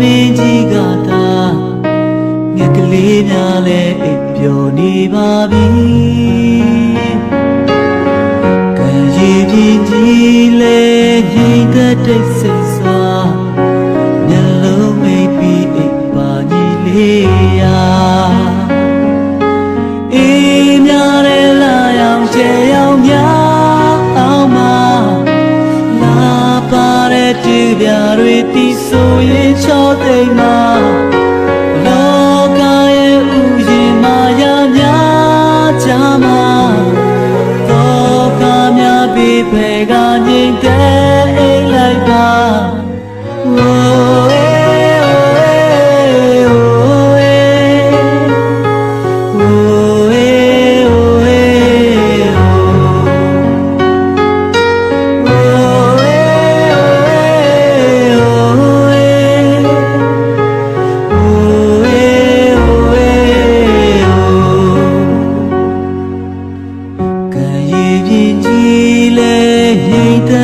မင်းကြီးကသာငက်ကလေးများလည်းအိပ်ပျော်နေပါပြီကံရည်ပြင်းကြီးလည်းငြိမ်သက်တိတ်ဆိတ်စွာမျက်လုံးမိတ်ပြီးအိပ်ပါညီလေးရာ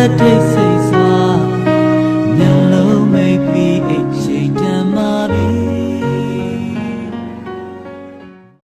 Saturday.